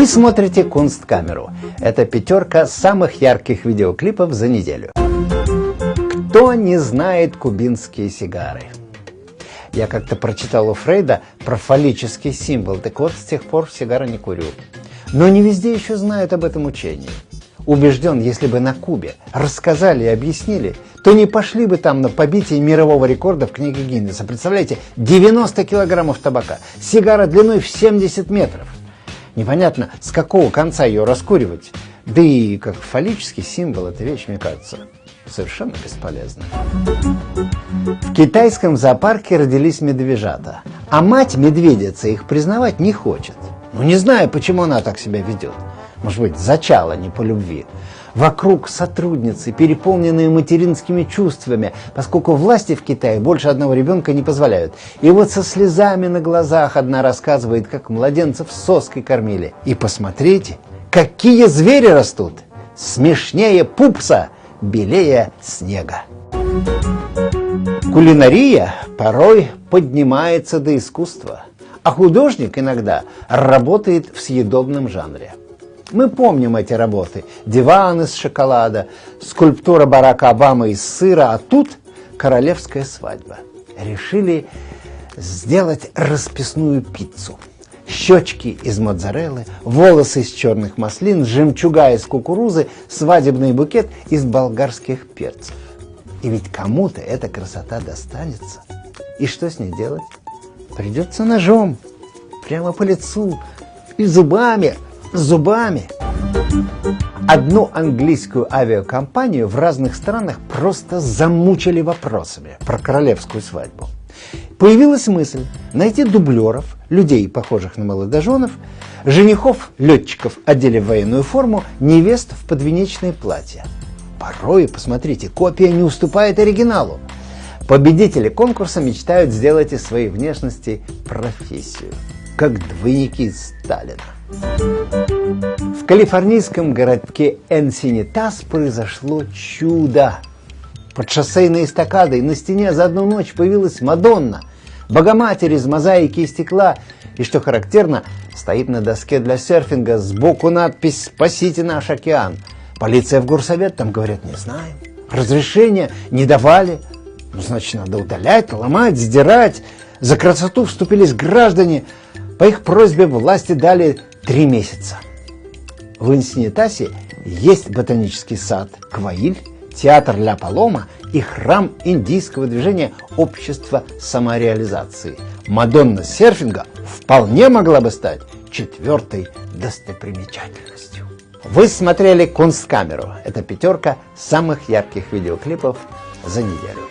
Вы смотрите Кунсткамеру. Это пятерка самых ярких видеоклипов за неделю. Кто не знает кубинские сигары? Я как-то прочитал у Фрейда про фаллический символ, так вот с тех пор сигары не курю. Но не везде еще знают об этом учении. Убежден, если бы на Кубе рассказали и объяснили, то не пошли бы там на побитие мирового рекорда в книге Гиннесса. Представляете, 90 килограммов табака, сигара длиной в 70 метров. Непонятно, с какого конца ее раскуривать. Да и как фаллический символ эта вещь, мне кажется, совершенно бесполезна. В китайском зоопарке родились медвежата, а мать медведица их признавать не хочет. Ну не знаю, почему она так себя ведет. Может быть, зачала не по любви. Вокруг сотрудницы, переполненные материнскими чувствами, поскольку власти в Китае больше одного ребенка не позволяют. И вот со слезами на глазах одна рассказывает, как младенцев соской кормили. И посмотрите, какие звери растут! Смешнее пупса, белее снега. Кулинария порой поднимается до искусства, а художник иногда работает в съедобном жанре. Мы помним эти работы. Диван из шоколада, скульптура Барака Обамы из сыра, а тут королевская свадьба. Решили сделать расписную пиццу. Щечки из моцареллы, волосы из черных маслин, жемчуга из кукурузы, свадебный букет из болгарских перцев. И ведь кому-то эта красота достанется. И что с ней делать? Придется ножом, прямо по лицу и зубами – зубами. Одну английскую авиакомпанию в разных странах просто замучили вопросами про королевскую свадьбу. Появилась мысль найти дублеров, людей, похожих на молодоженов, женихов, летчиков, одели в военную форму, невест в подвенечные платья. Порой, посмотрите, копия не уступает оригиналу. Победители конкурса мечтают сделать из своей внешности профессию, как двойники Сталина. В калифорнийском городке Энсинитас произошло чудо. Под шоссейной эстакадой на стене за одну ночь появилась Мадонна, Богоматерь из мозаики и стекла, и, что характерно, стоит на доске для серфинга сбоку надпись «Спасите наш океан». Полиция в горсовет там говорят, не знаем. Разрешения не давали. Ну, значит, надо удалять, ломать, сдирать. За красоту вступились граждане. По их просьбе власти дали три месяца. В Инсинитасе есть ботанический сад Кваиль, театр Ля Палома и храм индийского движения общества самореализации. Мадонна серфинга вполне могла бы стать четвертой достопримечательностью. Вы смотрели Кунсткамеру. Это пятерка самых ярких видеоклипов за неделю.